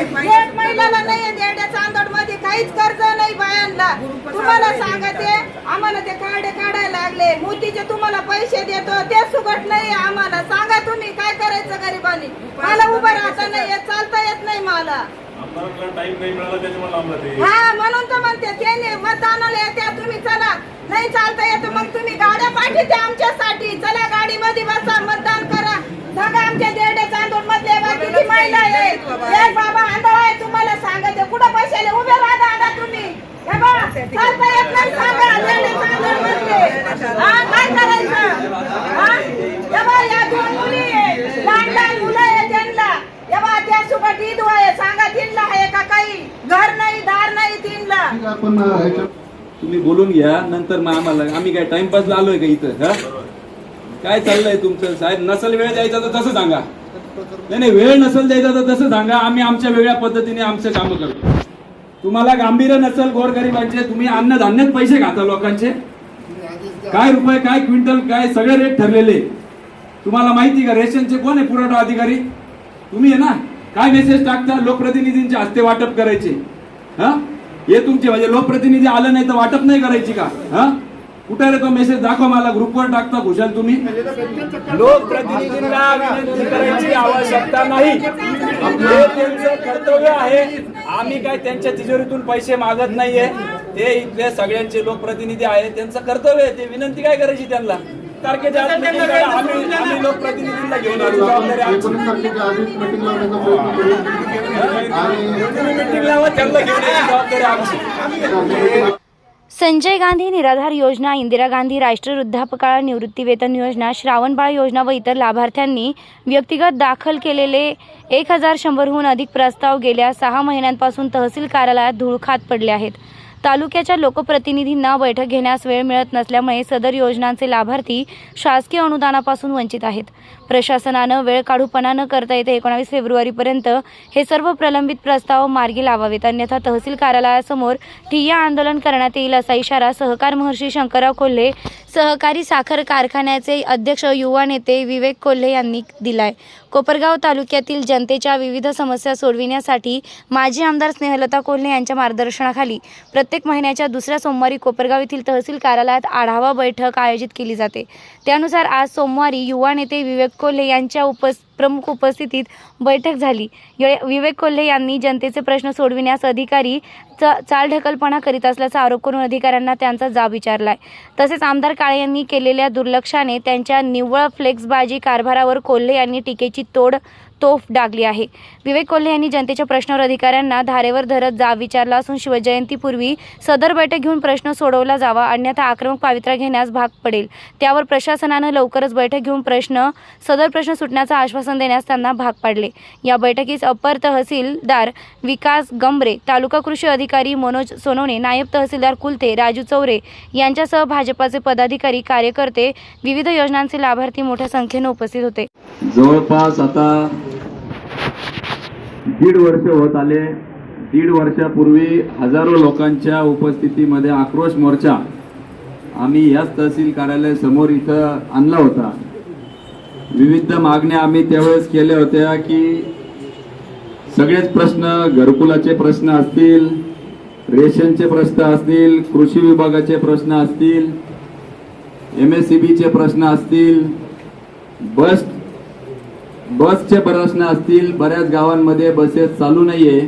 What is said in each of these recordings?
एक महिलाला नाही देड्या चांदोडमध्ये काहीच कर्ज नाही बायांना. तुम्हाला सांगते आम्हाला ते काढे काढायला लागले. मोतीचे तुम्हाला पैसे देतो ते सुगट नाही आम्हाला. सांगा तुम्ही काय करायचं गरिबांनी? मला उभं राहता नाही येत चालता येत नाही मला. आमदारांना टाइम नाही मिळाला त्याच्यामुळे लांबला ते हा म्हणून तर म्हणते त्याने मतदानाला येत्या तुम्ही चला. नाही चालता येत मग तुम्ही गाड्या पाठवते आमच्यासाठी. चला गाडीमध्ये बसा मतदान करा. सांगा आमच्या देरडे चांदूर मधले बा किती महिला आहे एक बाबा आपण तुम्ही बोलून घ्या नंतर मग आम्हाला आम्ही काय टाइमपासला आलोय का इथं हा? काय चाललंय तुमचं? साहेब नसल वेळ द्यायचा तर तसं सांगा. नाही नाही वेळ नसल द्यायचा तर तसं सांगा. आम्ही आमच्या वेगळ्या पद्धतीने आमचं काम करतो. तुम्हाला गांभीर्य नसल गोरगरिबांचे तुम्ही अन्नधान्यात पैसे खाता लोकांचे. काय रुपये काय क्विंटल काय सगळे रेट ठरलेले. तुम्हाला माहिती का रेशनचे कोण आहे पुरवठा अधिकारी? तुम्ही आहे ना? काय मेसेज टाकता? लोकप्रतिनिधींचे हस्ते वाटप करायचे. हा? हे तुमचे म्हणजे लोकप्रतिनिधी आलं नाही तर वाटप नाही करायची का? हा? कुठे रे तो मेसेज दाखव मला ग्रुपवर टाकता खुशाल तुम्ही. लोकप्रतिनिधींना विनंती करायची आवश्यकता नाही. हे त्यांचं कर्तव्य आहे. आम्ही काय त्यांच्या तिजोरीतून पैसे मागत नाहीये. ते इथले सगळ्यांचे लोकप्रतिनिधी आहेत. त्यांचं कर्तव्य आहे. ते विनंती काय करायची त्यांना? तारखेच्या आत meeting करा. आम्ही आम्ही लोकप्रतिनिधींना घेऊन आलो. जबाबदारी आमची. आणि तुम्ही meeting लावा त्यांना घेऊन यायची जबाबदारी आमची. संजय गांधी निराधार योजना इंदिरा गांधी राष्ट्रीय वृद्धापकाळ निवृत्तीवेतन योजना श्रावणबाळ योजना व इतर लाभार्थ्यांनी व्यक्तिगत दाखल केलेले एक हजार शंभरहून अधिक प्रस्ताव गेल्या सहा महिन्यांपासून तहसील कार्यालयात धूळ खात पडले आहेत. तालुक्याच्या लोकप्रतिनिधींना बैठक घेण्यास वेळ मिळत नसल्यामुळे सदर योजनांचे लाभार्थी शासकीय अनुदानापासून वंचित आहेत. प्रशासनानं वेळ काढूपणा न करता येते एकोणावीस फेब्रुवारीपर्यंत हे सर्व प्रलंबित प्रस्ताव मार्गी लावावेत. अन्यथा तहसील कार्यालयासमोर ठिय्या आंदोलन करण्यात येईल असा इशारा सहकार महर्षी शंकरराव कोल्हे सहकारी साखर कारखान्याचे अध्यक्ष युवा नेते विवेक कोल्हे यांनी दिलाय. कोपरगाव तालुक्यातील जनतेच्या विविध समस्या सोडविण्यासाठी माजी आमदार स्नेहलता कोल्हे यांच्या मार्गदर्शनाखाली प्रत्येक महिन्याच्या दुसऱ्या सोमवारी कोपरगाव येथील तहसील कार्यालयात आढावा बैठक आयोजित केली जाते. त्यानुसार आज सोमवारी युवा नेते विवेक कोल्हे यांच्या उपस प्रमुख उपस्थितीत बैठक झाली. विवेक कोल्हे यांनी जनतेचे प्रश्न सोडविण्यास अधिकारी चा चालढकलपणा करीत असल्याचा आरोप करून अधिकाऱ्यांना त्यांचा जाब विचारलाय. तसेच आमदार काळे यांनी केलेल्या दुर्लक्षाने त्यांच्या निव्वळ फ्लेक्सबाजी कारभारावर कोल्हे यांनी टीकेची तोड तोफ डागली आहे. विवेक कोल्हे यांनी जनतेच्या प्रश्नावर अधिकाऱ्यांना धारेवर धरत जाब विचारला असून शिवजयंतीपूर्वी सदर बैठक घेऊन प्रश्न सोडवला जावा अन्यथा आक्रमक पावित्रा घेण्यास भाग पडेल. त्यावर प्रशासनानं लवकरच बैठक घेऊन प्रश्न सदर प्रश्न सुटण्याचं आश्वासन देण्यास त्यांना भाग पाडले. या बैठकीस अप्पर तहसीलदार विकास गंबरे तालुका कृषी अधिकारी मनोज सोनवणे नायब तहसीलदार कुलते राजू चौरे यांच्यासह भाजपाचे पदाधिकारी कार्यकर्ते विविध योजनांचे लाभार्थी मोठ्या संख्येने उपस्थित होते. जवळपास आता दीड वर्ष होत आले. दीड वर्षापूर्वी हजारो लोकांच्या उपस्थितीमध्ये आक्रोश मोर्चा आम्ही याच तहसील कार्यालय समोर इथं आणला होता. विविध मागण्या आम्ही त्यावेळेस केल्या होत्या की सगळेच प्रश्न घरकुलाचे प्रश्न असतील रेशनचे प्रश्न असतील कृषी विभागाचे प्रश्न असतील एम एस सी बीचे प्रश्न असतील बस बसचे प्रश्न असतील बऱ्याच गावांमध्ये बसेस चालू नाहीये.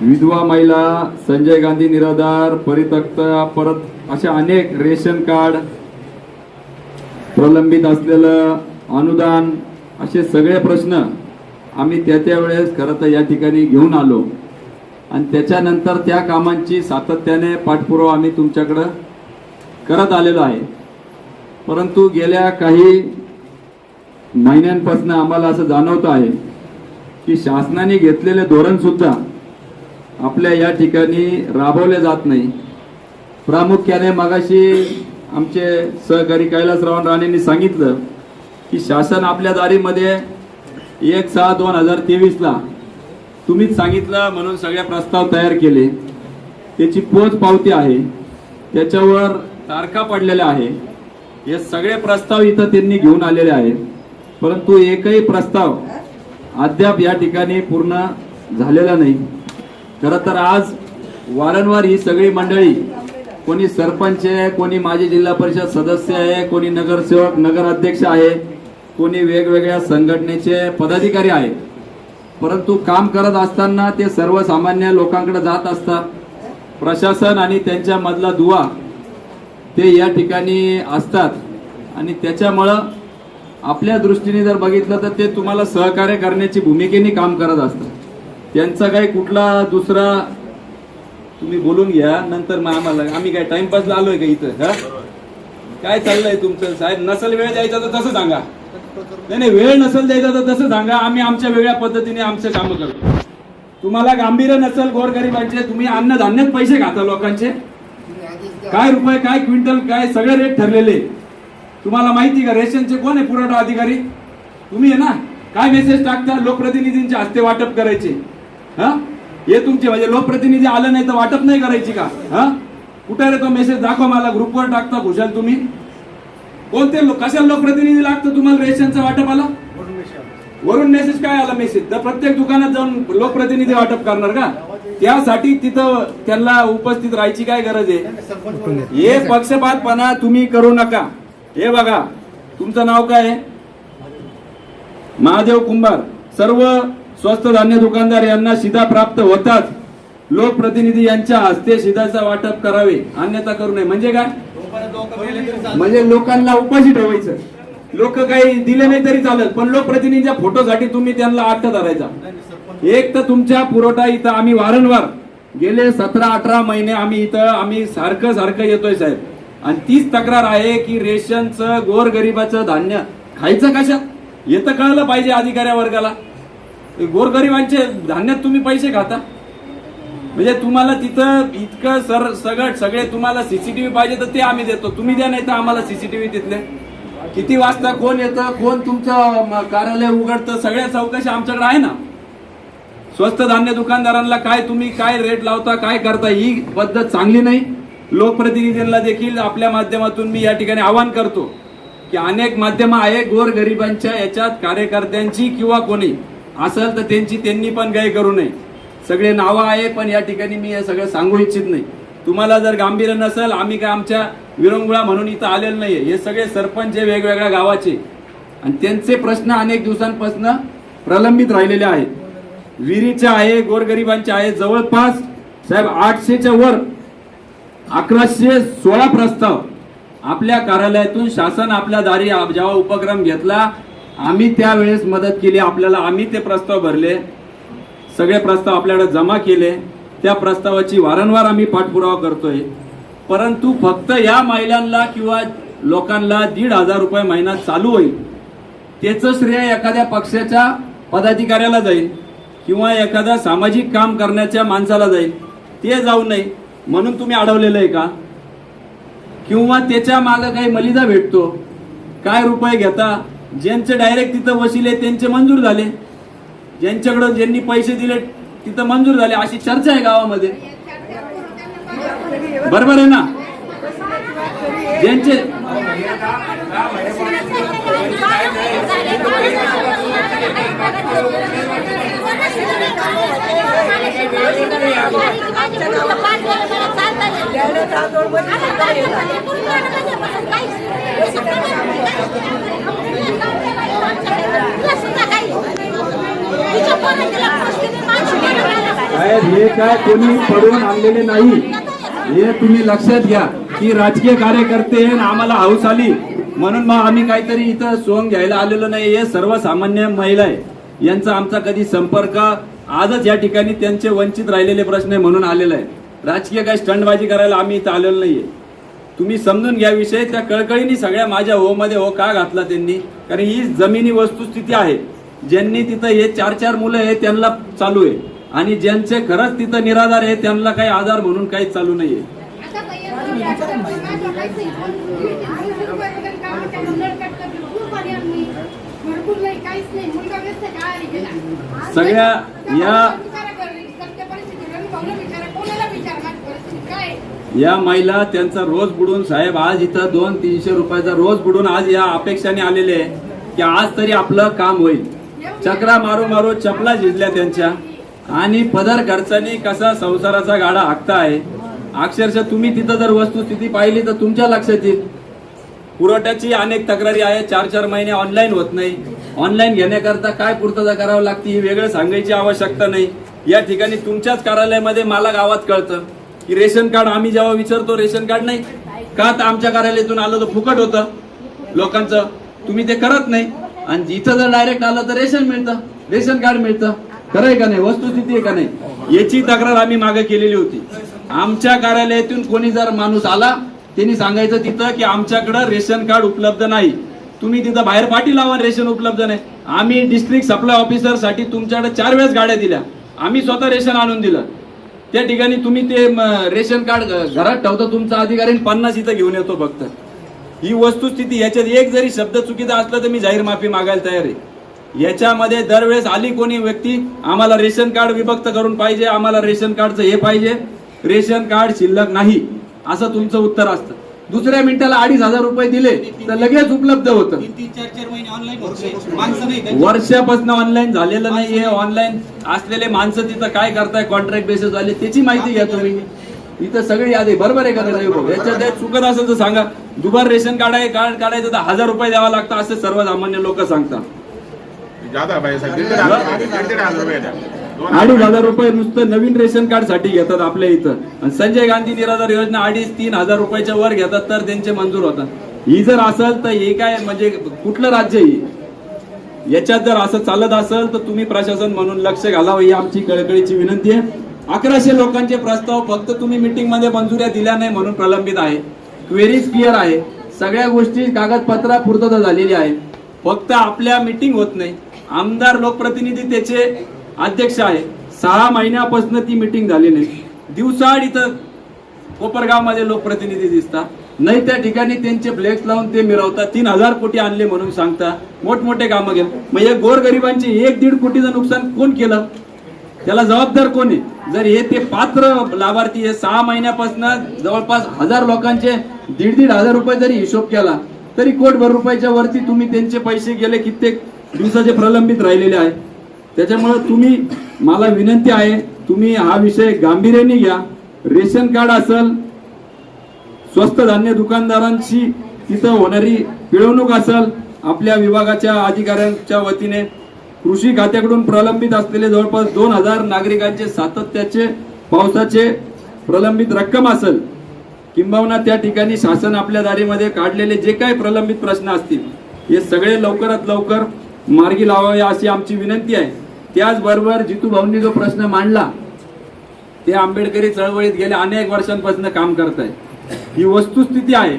विधवा महिला संजय गांधी निराधार परितक्त परत अशा अनेक रेशन कार्ड प्रलंबित असलेलं अनुदान असे सगळे प्रश्न आम्ही त्या त्या वेळेस खरं तर या ठिकाणी घेऊन आलो. आणि त्याच्यानंतर त्या कामांची सातत्याने पाठपुरावा आम्ही तुमच्याकडं करत आलेलो आहे. परंतु गेल्या काही महिन्यांपासून आम्हाला असं जाणवत आहे की शासनाने घेतलेले धोरणसुद्धा आपल्या या ठिकाणी राबवले जात नाही. प्रामुख्याने मगाशी आमचे सहकारी कैलासराव राणेंनी सांगितलं की शासन आपल्या दारीमध्ये एक सहा दोन हजार तेवीसला तुम्हीच सांगितलं म्हणून सगळे प्रस्ताव तयार केले. त्याची पोच पावती आहे. त्याच्यावर तारखा पडलेल्या आहे. हे सगळे प्रस्ताव इथं त्यांनी घेऊन आलेले आहेत. परंतु एकही प्रस्ताव अद्याप या ठिकाणी पूर्ण झालेला नाही. खरं तर आज वारंवार ही सगळी मंडळी कोणी सरपंच आहे कोणी माजी जिल्हा परिषद सदस्य आहे कोणी नगरसेवक नगराध्यक्ष आहे कोणी वेगवेगळ्या संघटनेचे पदाधिकारी आहे परंतु काम करत असताना ते सर्वसामान्य लोकांकडे जात असतात. प्रशासन आणि त्यांच्यामधला दुवा ते या ठिकाणी असतात. आणि त्याच्यामुळं आपल्या दृष्टीने जर बघितलं तर ते तुम्हाला सहकार्य करण्याची भूमिकेने काम करत असतात त्यांचा काही कुठला दुसरा तुम्ही बोलून घ्या नंतर मग आम्हाला आम्ही काय टाइमपासला आलोय का इथं हा? काय चाललंय तुमचं? साहेब नसेल वेळ द्यायचा तर तसं सांगा. नाही नाही वेळ नसेल द्यायचा तर तसं सांगा. आम्ही आमच्या वेगळ्या पद्धतीने आमचं कामं करतो. तुम्हाला गांभीर्य नसेल गोरगरिबांचे तुम्ही अन्नधान्यात पैसे खाता लोकांचे. काय रुपये काय क्विंटल काय सगळे रेट ठरलेले. तुम्हाला माहिती का? रेशनचे कोण आहे पुरवठा अधिकारी? तुम्ही आहे ना? काय मेसेज टाकता? लोकप्रतिनिधींच्या हस्ते वाटप करायचे. हा? हे तुमचे म्हणजे लोकप्रतिनिधी आलं नाही तर वाटप नाही करायची का? हा? कुठे रे तो मेसेज दाखवा मला. ग्रुपवर टाकता खुशाल तुम्ही. कोणते लोक कशाला लोकप्रतिनिधी लागतं तुम्हाला रेशनचं वाटप आला? वरून मेसेज काय आला मेसेज तर प्रत्येक दुकानात जाऊन लोकप्रतिनिधी वाटप करणार का? त्यासाठी तिथं त्यांना उपस्थित राहायची काय गरज आहे? हे पक्षपातपणा तुम्ही करू नका. हे बघा तुमचं नाव काय आहे? महादेव कुंभार. सर्व स्वस्त धान्य दुकानदार यांना शिधा प्राप्त होताच. लोकप्रतिनिधी यांच्या हस्ते शिधाचं वाटप करावे अन्यथा करू नये. म्हणजे काय? म्हणजे लोकांना उपाशी ठेवायचं. लोक काही दिले नाही तरी चालत पण लोकप्रतिनिधीच्या फोटोसाठी तुम्ही त्यांना अट्ट धरायचा. एक तर तुमच्या पुरवठा इथं आम्ही वारंवार गेले सतरा अठरा महिने आम्ही इथं आम्ही सारखं सारखं येतोय साहेब. आणि तीच तक्रार आहे की रेशनचं गोरगरिबाचं धान्य खायचं कशा येतं कळलं पाहिजे अधिकाऱ्या वर्गाला. गोरगरिबांचे धान्यात तुम्ही पैसे खाता. म्हणजे तुम्हाला तिथं इतकं सर सगळं सगळे तुम्हाला सीसीटीव्ही पाहिजे तर ते आम्ही देतो. तुम्ही द्या नाही तर आम्हाला सीसीटीव्ही तिथले. किती वाजता कोण येतं कोण तुमचं म, कार्यालय उघडतं सगळ्या चौकशी आमच्याकडे आहे ना. स्वस्त धान्य दुकानदारांना काय तुम्ही काय रेट लावता काय करता ही पद्धत चांगली नाही. लोकप्रतिनिधींना देखील आपल्या माध्यमातून मी या ठिकाणी आवाहन करतो की अनेक माध्यम आहे गोर गरिबांच्या याच्यात कार्यकर्त्यांची किंवा कोणी. असेल तर त्यांची त्यांनी पण गाय करू नये. सगळे नावं आहे पण या ठिकाणी मी हे सगळं सांगू इच्छित नाही. तुम्हाला जर गांभीर्य नसेल आम्ही काय आमच्या विरंगुळा म्हणून इथं आलेलं नाही हे सगळे सरपंच आहे वेगवेगळ्या गावाचे. आणि त्यांचे प्रश्न अनेक दिवसांपासून प्रलंबित राहिलेले आहेत. विहिरीचे आहे गोरगरिबांचे आहे जवळपास साहेब आठशेच्या वर अकराशे सोळा प्रस्ताव. आपल्या कार्यालयातून शासन आपल्या दारी जेव्हा उपक्रम घेतला आम्ही त्यावेळेस मदत केली. आपल्याला आम्ही ते प्रस्ताव भरले. सगळे प्रस्ताव आपल्याकडे जमा केले. त्या प्रस्तावाची वारंवार आम्ही पाठपुरावा करतोय. परंतु फक्त या महिलांना किंवा लोकांना दीड हजार रुपये महिना चालू होईल. त्याचं श्रेय एखाद्या पक्षाच्या पदाधिकाऱ्याला जाईल किंवा एखादा सामाजिक काम करण्याच्या माणसाला जाईल. ते जाऊ नये. म्हणून तुम्ही अडवलेलं आहे का? किंवा त्याच्या मागं काही मलिदा भेटतो? काय रुपये घेता? ज्यांचे डायरेक्ट तिथं वशिले त्यांचे मंजूर झाले. ज्यांच्याकडं ज्यांनी पैसे दिले तिथं मंजूर झाले. अशी चर्चा आहे गावामध्ये. बरोबर आहे ना? ज्यांचे साहेब हे काय कोणी पडवून आणलेले नाही. हे तुम्ही लक्षात घ्या. की राजकीय कार्यकर्ते आम्हाला हाऊस आली. म्हणून मग आम्ही काहीतरी इथं सोंग घ्यायला आलेलो नाही हे सर्वसामान्य महिला आहे यांचा आमचा कधी संपर्क आजच या ठिकाणी त्यांचे वंचित राहिलेले प्रश्न आहे म्हणून आलेला आहे राजकीय काय स्टंडबाजी करायला आम्ही इथं आलेलो नाहीये तुम्ही समजून घ्या विषय त्या कळकळीने सगळ्या माझ्या होमध्ये हो का घातला त्यांनी कारण ही जमिनी वस्तुस्थिती आहे ज्यांनी तिथं हे चार चार मुलं आहे त्यांना चालू आहे आणि ज्यांचे खरंच तिथं निराधार आहे त्यांना काही आधार म्हणून काही चालू नाहीये आता भरपूर नाही काहीच नाही मुलगा व्यस्त काय गेला सगळ्या या-? या महिला त्यांचा रोज बुडून साहेब आज इथं दोन तीनशे रुपयाचा रोज बुडून आज या अपेक्षाने आलेले आहे की आज तरी आपलं काम होईल. चक्रा मारू मारू चपला झिजल्या त्यांच्या. आणि पदर खर्चाने कसा संसाराचा गाडा हाकता आहे अक्षरशः तुम्ही तिथं जर वस्तुस्थिती पाहिली तर तुमच्या लक्षात येईल. पुरवठ्याची अनेक तक्रारी आहे. चार चार महिने ऑनलाईन होत नाही. ऑनलाईन घेण्याकरता काय पूर्तता करावं लागते हे वेगळं सांगायची आवश्यकता नाही. या ठिकाणी तुमच्याच कार्यालयामध्ये मला गावात कळतं की रेशन कार्ड आम्ही जेव्हा विचारतो रेशन कार्ड नाही. का तर आमच्या कार्यालयातून आलं तर फुकट होतं. लोकांचं तुम्ही ते करत नाही. आणि जिथं जर डायरेक्ट आलं तर रेशन मिळतं. रेशन कार्ड मिळतं. खरं आहे का नाही? वस्तुस्थिती आहे का नाही? याची तक्रार आम्ही मागे केलेली होती. आमच्या कार्यालयातून कोणी जर माणूस आला त्यांनी सांगायचं तिथं की आमच्याकडं रेशन कार्ड उपलब्ध नाही. तुम्ही तिथं बाहेर पाठी लावा रेशन उपलब्ध नाही आम्ही डिस्ट्रिक्ट सप्लाय ऑफिसरसाठी तुमच्याकडे चार वेळेस गाड्या दिल्या. आम्ही स्वतः रेशन आणून दिलं. त्या ठिकाणी तुम्ही ते रेशन कार्ड घरात ठेवता तुमचा अधिकारी आणि पन्नास इथं घेऊन येतो फक्त. ही वस्तुस्थिती याच्यात एक जरी शब्द चुकीचा असला तर मी जाहीर माफी मागायला तयार आहे. याच्यामध्ये दरवेळेस आली कोणी व्यक्ती आम्हाला रेशन कार्ड विभक्त करून पाहिजे आम्हाला रेशन कार्डचं हे पाहिजे. रेशन कार्ड शिल्लक नाही असं तुमचं उत्तर असतं. दुसऱ्या मिनिटाला अडीच हजार रुपये दिले तर लगेच उपलब्ध होतं. तीन चार चार महिने ऑनलाईन होते माणसं नाही त्यांची. वर्षापासून ऑनलाईन झालेलं नाहीये. ऑनलाईन असलेले माणसं तिथं काय करताय? कॉन्ट्रॅक्ट बेसिस वाले त्याची माहिती घ्या तुम्ही. इथं सगळी यादी बरोबर आहे का? याच्यात चुकत असेल तर सांगा. दुबार रेशन कार्ड आहे कार्ड काढायचं तर हजार रुपये द्यावा लागतं असं सर्वसामान्य लोक सांगतात. हजार रुपये अडीच हजार रुपये नुसतं नवीन रेशन कार्डसाठी घेतात आपल्या इथं. आणि संजय गांधी निराधार योजना अडीच तीन हजार रुपयाच्या वर घेतात तर त्यांचे मंजूर होतात. ही जर असेल तर हे काय म्हणजे कुठलं राज्य ही याच्यात जर असं चालत असेल तर तुम्ही प्रशासन म्हणून लक्ष घालावं ही आमची कळकळीची विनंती आहे. अकराशे लोकांचे प्रस्ताव फक्त तुम्ही मीटिंगमध्ये मंजुऱ्या दिल्या नाही म्हणून प्रलंबित आहे. क्वेरीज क्लिअर आहे. सगळ्या गोष्टी कागदपत्रा पूर्तता झालेली आहे. फक्त आपल्या मीटिंग होत नाही. आमदार लोकप्रतिनिधी त्याचे अध्यक्ष आहे. सहा महिन्यापासून ती मीटिंग झाली नाही दिवसाआड इथं कोपरगावमध्ये लोकप्रतिनिधी दिसतात. नाही त्या ठिकाणी त्यांचे फ्लेक्स लावून ते मिरवतात. तीन हजार कोटी आणले म्हणून सांगता. मोठमोठे कामं गेले मग हे गोरगरिबांचे एक दीड कोटीचं नुकसान कोण केलं? त्याला जबाबदार कोण आहे? जर हे ते पात्र लाभार्थी आहे सहा महिन्यापासून जवळपास हजार लोकांचे दीड दीड हजार रुपये जरी हिशोब केला तरी कोटभर रुपयाच्या वरती तुम्ही त्यांचे पैसे गेले कित्येक दिवसाचे प्रलंबित राहिलेले आहे. त्याच्यामुळं तुम्ही मला विनंती आहे तुम्ही हा विषय गांभीर्याने घ्या. रेशन कार्ड असेल स्वस्त धान्य दुकानदारांशी तिथं होणारी पिळवणूक असेल आपल्या विभागाच्या अधिकाऱ्यांच्या वतीने कृषी खात्याकडून प्रलंबित असलेले जवळपास दोन हजार नागरिकांचे सातत्याचे पावसाचे प्रलंबित रक्कम असेल किंबहुना त्या ठिकाणी शासन आपल्या दारीमध्ये काढलेले जे काही प्रलंबित प्रश्न असतील हे सगळे लवकरात लवकर मार्गी लावावे अशी आमची विनंती आहे. त्याचबरोबर जितू भाऊंनी जो प्रश्न मांडला ते आंबेडकरी चळवळीत गेल्या अनेक वर्षांपासून काम करत आहे ही वस्तुस्थिती आहे.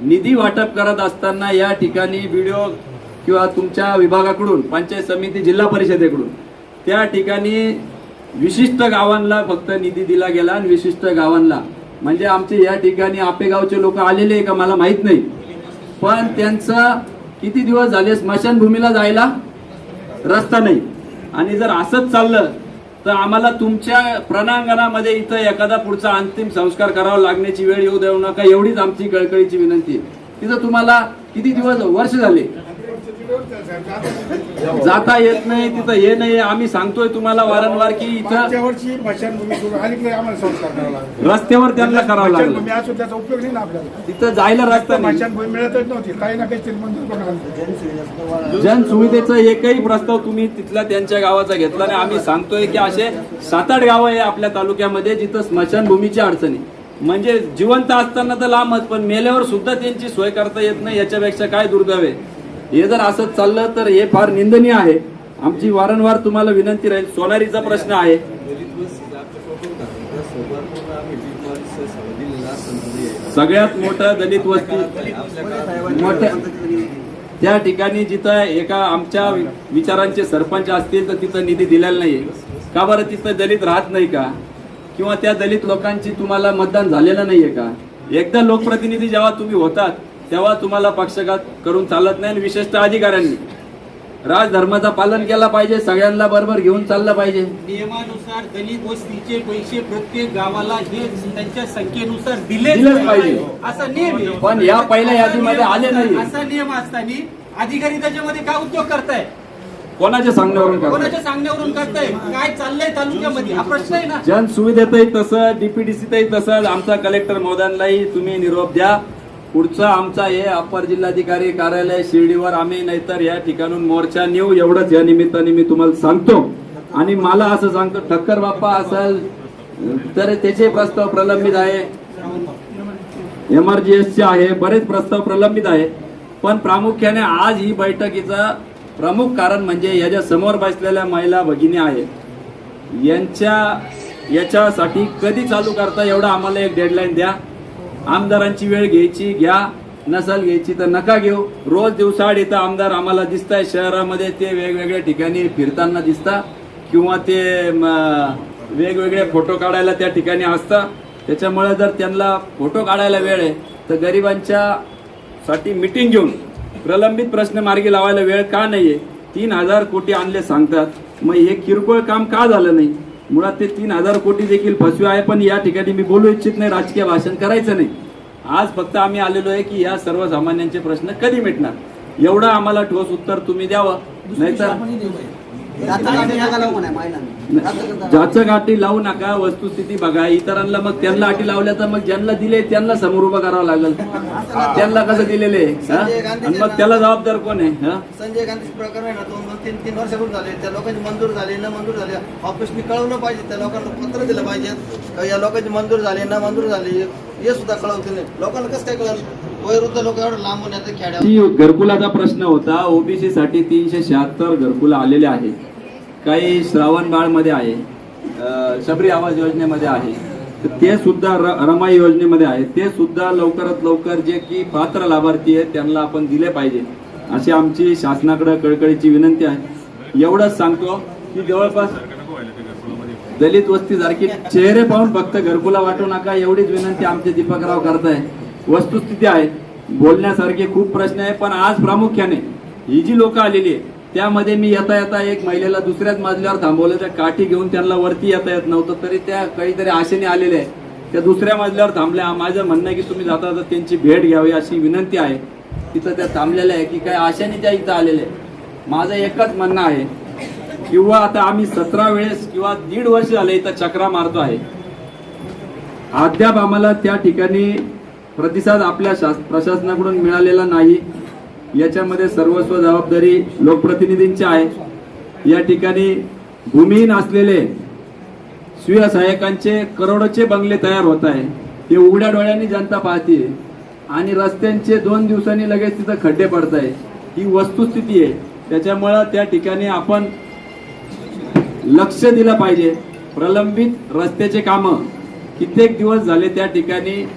निधी वाटप करत असताना या ठिकाणी व्हिडिओ किंवा तुमच्या विभागाकडून पंचायत समिती जिल्हा परिषदेकडून त्या ठिकाणी विशिष्ट गावांना फक्त निधी दिला गेला आणि विशिष्ट गावांना म्हणजे आमचे या ठिकाणी आपेगावचे लोक आलेले आहे का मला माहीत नाही. पण त्यांचं किती दिवस झाले स्मशानभूमीला जायला? रस्ता नाही. आणि जर असंच चाललं तर आम्हाला तुमच्या प्रणांगणामध्ये इथं एखादा पुढचा अंतिम संस्कार करावा लागण्याची वेळ येऊ देऊ नका एवढीच आमची कळकळीची विनंती आहे. तिथं तुम्हाला किती दिवस वर्ष झाले? जाता येत नाही तिथं हे नाही आम्ही सांगतोय तुम्हाला वारंवार की इथं वर्षी स्मशानभूमी सुरू अलीकडे आम्हाला संस्कार करावा लागला. रस्त्यावर त्यांना करावं लागलं. स्मशानभूमी त्याचा उपयोग नाही ना आपल्याला. तिथं जायला रस्ता नाही. स्मशानभूमी मिळतच नव्हती. काही ना काही तरी मंजूर करून आणलं. जन सुविधेचा एकही प्रस्ताव तुम्ही तिथला त्यांच्या गावाचा घेतला आणि आम्ही सांगतोय की असे सात आठ गावं आहे आपल्या तालुक्यामध्ये जिथं स्मशानभूमीची अडचणी. म्हणजे जिवंत असताना तर लांबच पण मेल्यावर सुद्धा त्यांची सोय करता येत नाही याच्यापेक्षा काय दुर्दैव आहे? हे जर असं चाललं तर हे फार निंदनीय आहे. आमची वारंवार तुम्हाला विनंती राहील. सोनारीचा प्रश्न आहे. सगळ्यात मोठं दलित वस्ती मोठ्या त्या ठिकाणी जिथं एका आमच्या विचारांचे सरपंच असतील तर तिथं निधी दिलेला नाहीये. का बरं तिथं दलित राहत नाही का? किंवा त्या दलित लोकांची तुम्हाला मतदान झालेलं नाहीये का? एकदा लोकप्रतिनिधी जेव्हा तुम्ही होतात तेव्हा तुम्हाला पक्षघात करून चालत नाही विशेषतः अधिकाऱ्यांनी राजधर्माचं पालन केलं पाहिजे सगळ्यांना बरोबर घेऊन चाललं पाहिजे. नियमानुसार दलित वस्तीचे पैसे प्रत्येक गावाला हे त्यांच्या संख्येनुसार दिले पाहिजे. असा नियम. पण या पहिल्या यादीमध्ये आले नाही. असा नियम असताना अधिकारी त्याच्यामध्ये काय उद्योग करताय? कोणाच्या सांगण्यावरून कोणाच्या सांगण्यावरून करताय? काय चाललंय तालुक्यामध्ये? हा प्रश्न आहे ना. जन सुविधेतही तसं डीपीडीसीतही तसंच आमचा कलेक्टर महोदयांनाही तुम्ही निरोप द्या. पुढचा आमचा हे अपर जिल्हाधिकारी कार्यालय शिर्डीवर आम्ही नाहीतर या ठिकाणून मोर्चा नेऊ एवढंच या निमित्ताने मी तुम्हाला सांगतो. आणि मला असं सांगतो ठक्कर बाप्पा असेल तर त्याचे प्रस्ताव प्रलंबित आहे. एमआरजीएसचे आहे बरेच प्रस्ताव प्रलंबित आहे. पण प्रामुख्याने आज ही बैठकीचं प्रमुख कारण म्हणजे याच्या समोर बसलेल्या महिला भगिनी आहेत. यांच्या याच्यासाठी कधी चालू करता एवढा आम्हाला एक डेडलाईन द्या. आमदारांची वेळ घ्यायची घ्या. नसाल घ्यायची तर नका घेऊ. रोज दिवसाआड इथं आमदार आम्हाला दिसत आहे शहरामध्ये ते वेगवेगळ्या ठिकाणी फिरताना दिसतात किंवा ते वेगवेगळे फोटो काढायला त्या ठिकाणी असतात त्याच्यामुळे जर त्यांना फोटो काढायला वेळ आहे तर गरिबांच्या साठी मिटिंग घेऊन प्रलंबित प्रश्न मार्गी लावायला वेळ का नाही आहे तीन हजार कोटी आणले सांगतात. मग हे किरकोळ काम का झालं नाही? मुळात ते तीन हजार कोटी देखील फसवे आहे पण या ठिकाणी मी बोलू इच्छित नाही राजकीय भाषण करायचं नाही. आज फक्त आम्ही आलेलो आहे की या सर्वसामान्यांचे प्रश्न कधी मिटणार? एवढं आम्हाला ठोस उत्तर तुम्ही द्यावं. नाहीतर ज्याचं गाठी लावू नका वस्तुस्थिती बघा. इतरांना मग त्यांना अटी लावल्या तर मग ज्यांना दिले त्यांना समोर उभं करावं लागेल. त्यांना कसं दिलेले? आणि मग त्याला जबाबदार कोण आहे? संजय गांधी प्रकरण आहे ना दोन दोन तीन तीन वर्षापूर्वी झाले. त्या लोकांची मंजूर झाली न मंजूर झाली. ऑफिसनी कळवलं पाहिजे. त्या लोकांना पत्र दिलं पाहिजे. या लोकांची मंजूर झाली न मंजूर झाली हे सुद्धा कळवते नाही लोकांना कसं काय कळलं वयोवृद्ध लोक एवढं लांबून येतात ती घरकुलाचा प्रश्न होता. ओबीसी साठी तीनशे शहात्तर घरकुल आलेले आहे काही श्रावण बाळमध्ये आहे शबरी आवाज योजनेमध्ये आहे. तर ते सुद्धा र- रमाई योजनेमध्ये आहे. ते सुद्धा लवकरात लवकर जे की पात्र लाभार्थी आहेत त्यांना आपण दिले पाहिजे. अशी आमची शासनाकडे कळकळीची विनंती आहे. एवढंच सांगतो की जवळपास दलित वस्ती सारखी चेहरे पाहून फक्त घरकुला वाटू नका. एवढीच विनंती आमचे दीपकराव करताय वस्तुस्थिती आहे. बोलण्यासारखे खूप प्रश्न आहे पण आज प्रामुख्याने ही जी लोक आलेली आहे त्यामध्ये मी येता येता एक महिलेला दुसऱ्याच मजल्यावर थांबवलं. त्या काठी घेऊन त्यांना वरती येता येत नव्हतं तरी त्या काहीतरी आशेने आलेल्या आहे त्या दुसऱ्या मजल्यावर थांबल्या. माझं म्हणणं आहे की तुम्ही जाता जाता त्यांची भेट घ्यावी अशी विनंती आहे. तिथं त्या थांबलेल्या आहे की काय आशेने त्या इथं आलेल्या आहे माझं एकच म्हणणं आहे किंवा आता आम्ही सतरा वेळेस किंवा दीड वर्ष झाले इथं चक्रा मारतो आहे. अद्याप आम्हाला त्या ठिकाणी प्रतिसाद आपल्या शास- प्रशासनाकडून मिळालेला नाही. याच्यामध्ये सर्वस्व जबाबदारी लोकप्रतिनिधींची आहे. या ठिकाणी भूमिहीन असलेले स्वीय सहायकांचे करोडोचे बंगले तयार होत आहे. हे उघड्या डोळ्यांनी जनता पाहते आणि रस्त्यांचे दोन दिवसांनी लगेच तिथं खड्डे पडत आहे ही वस्तुस्थिती आहे. त्याच्यामुळं त्या ठिकाणी आपण लक्ष दिलं पाहिजे. प्रलंबित रस्त्याचे कामं. कित्येक दिवस झाले त्या ठिकाणी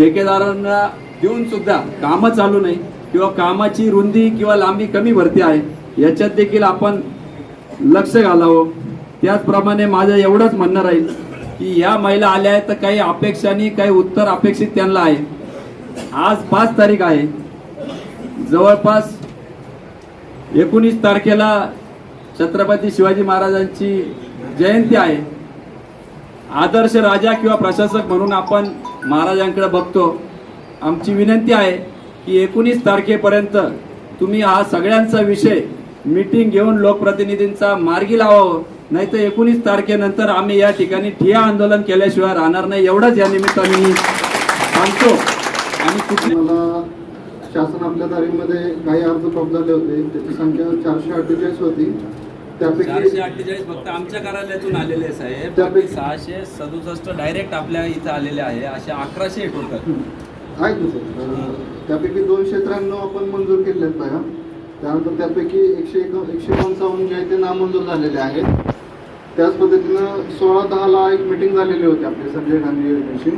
ठेकेदारांना देऊन सुद्धा कामं चालू नाही किंवा कामाची रुंदी किंवा लांबी कमी भरती आहे याच्यात देखील आपण लक्ष घालावं. त्याचप्रमाणे माझं एवढंच म्हणणं राहील की या महिला आल्या आहेत तर काही अपेक्षाने काही उत्तर अपेक्षित त्यांना आहे. आज पाच तारीख आहे. जवळपास एकोणीस तारखेला छत्रपती शिवाजी महाराजांची जयंती आहे. आदर्श राजा किंवा प्रशासक म्हणून आपण महाराजांकडे बघतो. आमची विनंती आहे की एकोणीस तारखेपर्यंत तुम्ही हा सगळ्यांचा विषय मीटिंग घेऊन लोकप्रतिनिधींचा मार्गी लावावं हो. नाही तर एकोणीस तारखेनंतर आम्ही या ठिकाणी ठिया आंदोलन केल्याशिवाय राहणार नाही. एवढंच या निमित्ताने मी सांगतो. आणि मला शासन आपल्या तारीखमध्ये काही अर्ज प्राप्त झाले होते. त्याची संख्या चारशे अठ्ठेचाळीस होती. चारशे अठ्ठेचाळीस फक्त आमच्या कार्यालयातून आलेले आहे साहेब. त्यापैकी- सहाशे सदुसष्ट डायरेक्ट आपल्या इथं आलेले आहे. असे अकराशे टोटल आहेत ना सर. त्यापैकी दोनशे त्र्याण्णव आपण मंजूर केले आहेत बघा. त्यानंतर त्यापैकी एकशे एक एकशे पंचावन्न जे आहे ते नामंजूर झालेले आहेत. त्याच पद्धतीनं सोळा दहाला एक मिटिंग झालेली होती आपली संजय गांधी योजनेची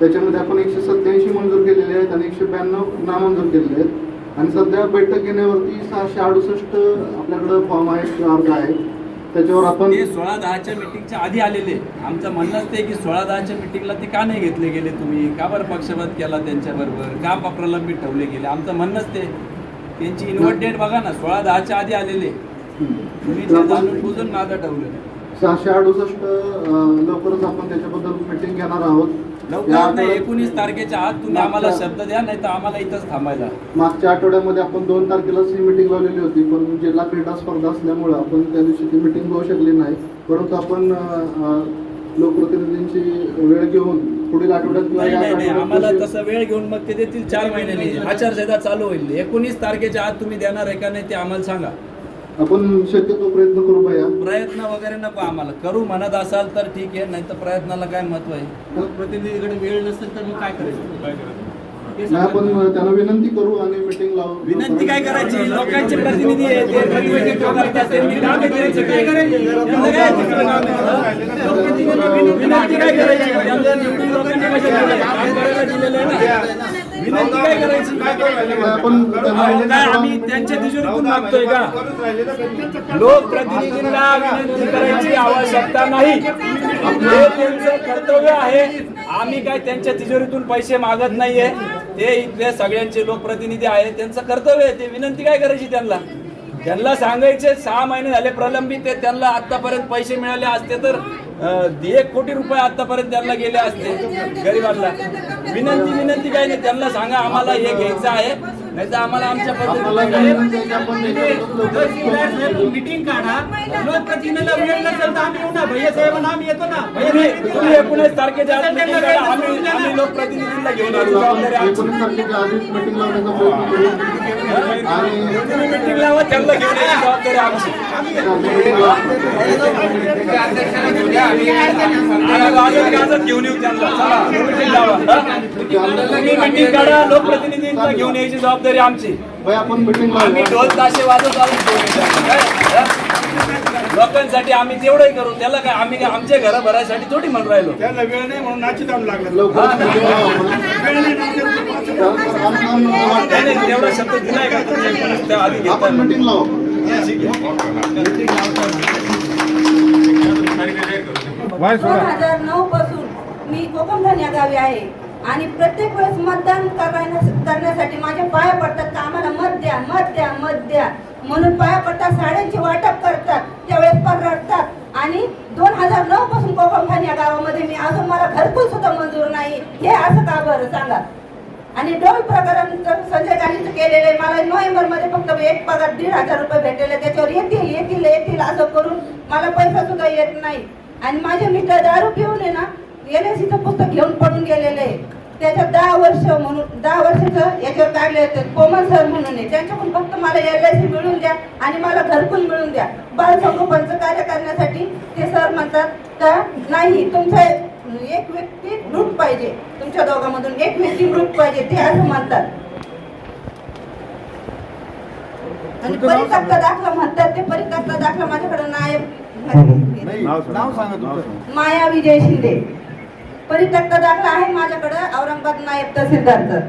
त्याच्यामध्ये आपण एकशे सत्याऐंशी मंजूर केलेले आहेत आणि एकशे ब्याण्णव नामंजूर केलेले आहेत. आणि सध्या बैठक घेण्यावरती सहाशे अडुसष्ट आपल्याकडं फॉर्म आहेत किंवा अर्ज आहेत. त्याच्यावर आपण ते सोळा दहाच्या मिटिंगच्या आधी आलेले आमचं म्हणणंच ते की सोळा दहाच्या मिटिंगला ते का नाही घेतले गेले तुम्ही? का बरं पक्षपात केला त्यांच्याबरोबर? का प्रलंबित ठेवले गेले? आमचं म्हणणंच ते त्यांची इन्व्हर्ट डेट बघा ना सोळा दहाच्या आधी आलेले तुम्ही जाणून बुजून मागं ठेवले सहाशे अडुसष्ट लवकरच आपण त्याच्याबद्दल मिटिंग घेणार आहोत. लवकर एकोणीस तारखेच्या आत तुम्ही आम्हाला शब्द द्या नाही तर आम्हाला इथंच थांबायला. मागच्या आठवड्यामध्ये आपण दोन तारखेलाच ही मिटिंग लावलेली होती पण जिल्हा क्रीडा स्पर्धा असल्यामुळे आपण त्या दिवशी ती मिटिंग होऊ शकली नाही. परंतु आपण लोकप्रतिनिधींची वेळ घेऊन पुढील आठवड्यात आम्हाला तसं वेळ घेऊन मग ते देतील चार महिन्यांनी. आचारसंहिता चालू होईल. एकोणीस तारखेच्या आत तुम्ही देणार आहे का नाही ते आम्हाला सांगा. आपण शक्यतो प्रयत्न करू भैया. प्रयत्न वगैरे नको आम्हाला. करू म्हणत असाल तर ठीक आहे नाही तर प्रयत्नाला काय महत्त्व आहे? प्रतिनिधीकडे वेळ नसेल तर मग काय करायचं? काय करायचं? ते नाही सांगा. आपण त्यांना विनंती करू आणि मिटिंग लावू. विनंती काय करायची? लोकांचे प्रतिनिधी आहे ते प्रतिनिधित्व करतात त्यांनी काम करायचं काय त्यांचं काय दुसरं काम आहे? विनंती काय करायची? त्यांना निवडून लोकांनी कशाला दिलंय? काम करायला दिलेलं आहे ना. विनंती काय करायची? काय आम्ही त्यांच्या तिजोरीतून मागतोय का? लोकप्रतिनिधींना विनंती करायची आवश्यकता नाही. हे त्यांचं कर्तव्य आहे. आम्ही काय त्यांच्या तिजोरीतून पैसे मागत नाहीये. ते इथले सगळ्यांचे लोकप्रतिनिधी आहेत. त्यांचं कर्तव्य आहे. ते विनंती काय करायची त्यांना? त्यांना सांगायचे सहा महिने झाले प्रलंबित आहे त्यांना आतापर्यंत पैसे मिळाले असते तर एक कोटी रुपये आतापर्यंत त्यांना गेले असते. गरीबांना. विनंती विनंती काही नाही. त्यांना सांगा आम्हाला हे घ्यायचं आहे. नाही तर आम्हाला आमच्या पद्धतीने मीटिंग काढा. लोकप्रतिनिधीला वेळ नसेल तर आम्ही येऊ ना. भैया साहेबांना आम्ही येतो ना. तुम्ही एकोणीस तारखेच्या. आम्ही लोकप्रतिनिधींना घेऊन. जबाबदारी तुम्ही मिटिंग लावा त्यांना घेऊन यायची जबाबदारी आमची. गाजत घेऊन येऊ त्यांना. चला meeting लावा? तुम्ही मिटिंग काढा लोकप्रतिनिधींना घेऊन यायची जबाबदारी आमची. भाई आपण मिटिंग आम्ही ढोल ताशे वाजत त्यांना. लोकांसाठी आम्ही तेवढंही करू. त्याला काय आम्ही काय आमच्या घरा भरायसाठी थोडी म्हणून राहिलो. त्याला वेळ नाही म्हणून नाची दाम लागला. नाही, तेवढा शब्द दिलाय का त्या आधी लावू दोन हजार नऊ पासून मी कोकमठाण या गावी आहे. आणि प्रत्येक वेळेस मतदान करण्यासाठी माझे पाया पडतात का? आम्हाला मत द्या मत द्या मत द्या. म्हणून पाया पडतात साड्यांचे वाटप करतात त्यावेळेस पण रडतात आणि दोन हजार नऊ पासून कोकमठाण या गावामध्ये मी अजून मला घरकुल सुद्धा मंजूर नाही. हे असं का बरं? सांगा. आणि डोल प्रकरण तर संजय गांधीचं केलेलं आहे. मला नोव्हेंबरमध्ये फक्त एक पगार दीड हजार रुपये भेटलेले त्याच्यावर येतील येतील येतील असं करून मला पैसा सुद्धा येत नाही. आणि माझे मित्र दारू पिऊन आहे ना एल एस पुस्तक घेऊन पडून गेलेले आहे दहा वर्ष म्हणून दहा वर्षाचं याच्यावर काढले होते. कोमल सर म्हणून आहे. त्यांच्याकडून फक्त मला एल आय सी मिळून द्या आणि मला घरकुल मिळून द्या. बालसंगोपनचं कार्य करण्यासाठी ते सर म्हणतात का नाही तुमचं एक व्यक्ती ग्रुप पाहिजे. तुमच्या दोघांमधून एक व्यक्ती ग्रुप पाहिजे. ते असं म्हणतात. आणि परित्यक्ता दाखला म्हणतात ते. परित्यक्ता दाखला माझ्याकडे नायब नाव सांगा तुमचं. माया विजय शिंदे. परित्यक्ता दाखला आहे माझ्याकडे. औरंगाबाद नायब तहसीलदारचं.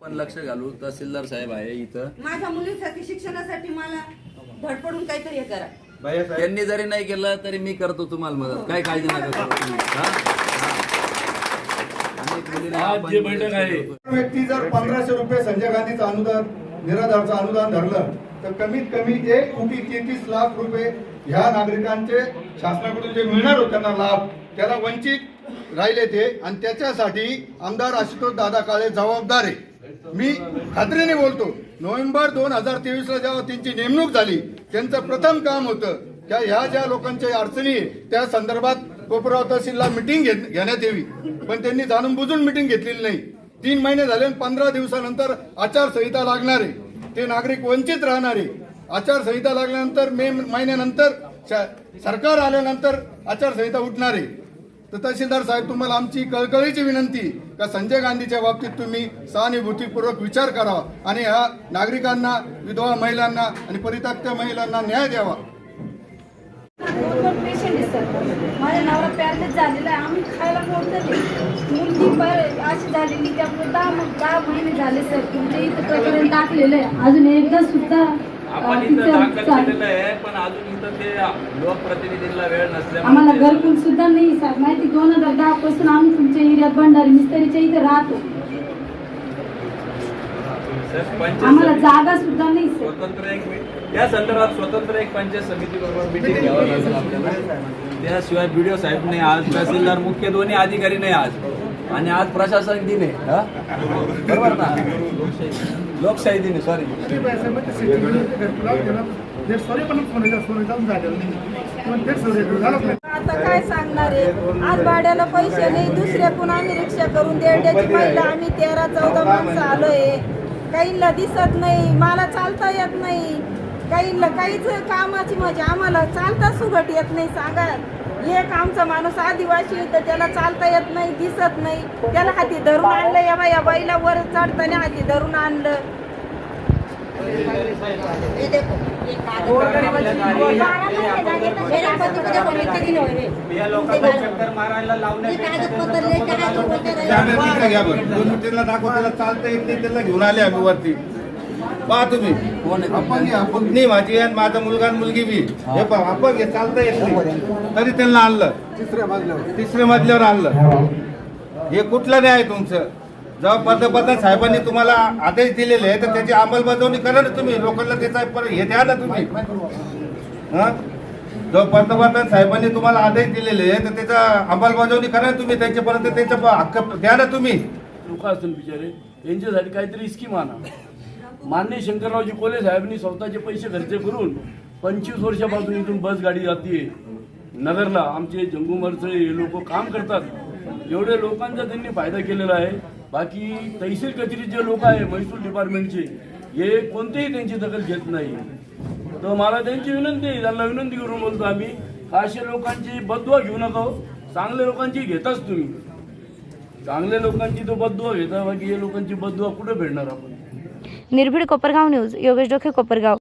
पण लक्ष घालू तहसीलदार साहेब आहे इथं. माझ्या मुलीसाठी शिक्षणासाठी मला धडपडून काहीतरी हे करा. त्यांनी जरी नाही केलं तरी मी करतो तुम्हाला मदत. काय काळजी नका करू तुम्ही. हा? हा. अनेक मुलींना आपण जी बैठक आहे. व्यक्ती जर पंधराशे रुपये संजय गांधीचं अनुदान निराधारचं अनुदान धरलं तर कमीत कमी एक कोटी तेहतीस लाख रुपये ह्या नागरिकांचे शासनाकडून जे मिळणार होते त्यांना लाभ. त्याला वंचित राहिले ते आणि त्याच्यासाठी आमदार आशुतोष दादा काळे जबाबदार आहे. मी खात्रीने बोलतो नोव्हेंबर दोन हजार तेवीस ला जेव्हा त्यांची नेमणूक झाली त्यांचं प्रथम काम होतं त्या ह्या ज्या लोकांच्या अडचणी आहे, त्या संदर्भात कोपराव तहसीलला मिटिंग घेण्यात यावी. पण त्यांनी जाणून बुजून मिटिंग घेतलेली नाही. तीन महिने झाले आणि पंधरा दिवसानंतर आचारसंहिता लागणार आहे. ते नागरिक वंचित राहणार आहे. आचारसंहिता लागल्यानंतर मे महिन्यानंतर श- सरकार आल्यानंतर आचारसंहिता उठणार आहे. तर तहसीलदार साहेब तुम्हाला आमची कळकळीची विनंती का संजय गांधीच्या बाबतीत तुम्ही सहानुभूतीपूर्वक विचार करावा आणि ह्या नागरिकांना विधवा महिलांना आणि परित्यक्त्या महिलांना न्याय द्यावा. पेशंट आहे माझ्या नवरा पॅरलेस झालेला आहे. आम्ही खायला पोहोचले मुलगी पर अशी झालेली त्यामुळे दहा दहा महिने झाले सर. तुमच्या इथं प्रकरण टाकलेलं आहे. अजून एकदा सुद्धा आपण इथं दाखल केलेलं आहे पण अजून इथं ते लोकप्रतिनिधींना वेळ आम्हाला नसल्यामुळे घरकुल सुद्धा नाही सर माहिती दोन हजार दहा पासून आम्ही तुमच्या एरियात भंडारी मिस्त्रीच्या इथे राहतो. आम्हाला समिती- जागा सुद्धा नाही सर स्वतंत्र एक मी- या संदर्भात स्वतंत्र एक पंचायत समिती बरोबर मिटिंग घ्यावं लागेल आपल्याला. त्याशिवाय बीडीओ साहेब नाही आज तहसीलदार मुख्य दोन्ही अधिकारी नाही आज. आणि आज प्रशासन दिन आहे हा? बरोबर ना? लोकशाही दिन सॉरी आता काय सांगणार आहे? आज भाड्याला पैसे नाही दुसऱ्याकडून आम्ही रिक्षा करून देण्याची महिला आम्ही तेरा चौदा माणसं आलोय. काहींना दिसत नाही मला चालता येत नाही. काहींना काहीच कामाची म्हणजे आम्हाला चालता सुगट येत नाही सांगा. एक आमचा माणूस आदिवासी तर त्याला चालता येत नाही दिसत नाही. त्याला हाती धरून आणलं या बाई या बाईला वर चढताना हाती धरून आणलं. या त्याला दाखव त्याला चालता येत नाही त्याला घेऊन आले आम्ही वरती. पहा तुम्ही. पत्नी माझी आणि माझा मुलगा आणि मुलगी बी. हे पहा आपण हे चालता येत नाही. तरी त्यांना आणलं. तिसऱ्या मजल्यावर. तिसऱ्या मजल्यावर आणलं. हे कुठलं नाही आहे तुमचं? जेव्हा पंतप्रधान साहेबांनी तुम्हाला आदेश दिलेले आहे तर त्याची अंमलबजावणी करा ना तुम्ही. लोकांना त्याचा पर- हे द्या ना तुम्ही. हा? जेव्हा पंतप्रधान साहेबांनी तुम्हाला आदेश दिलेले आहे तर त्याचा अंमलबजावणी करा ना तुम्ही. त्यांच्यापर्यंत त्याचा प- हक्क द्या ना तुम्ही. लोक असतील बिचारे. यांच्यासाठी काहीतरी स्कीम आणा. माननीय शंकररावजी कोले साहेबांनी स्वतःचे पैसे खर्च करून पंचवीस वर्षापासून इथून बस गाडी जाते नगरला आमचे जंगूमरचे हे लोक काम करतात. एवढे लोकांचा त्यांनी फायदा केलेला आहे. बाकी तहसील कचेरीत जे लोक आहे महसूल डिपार्टमेंटचे हे कोणतेही त्यांची दखल घेत नाही. तर मला त्यांची विनंती आहे त्यांना विनंती करून बोलतो आम्ही का लोकांची बदवा घेऊ नका हो. चांगल्या लोकांची घेताच तुम्ही. चांगल्या लोकांची तो बदवा घेता बाकी या लोकांची बदवा कुठे भेटणार आपण? निर्भीड कोपरगाव न्यूज योगेश डोके कोपरगाव.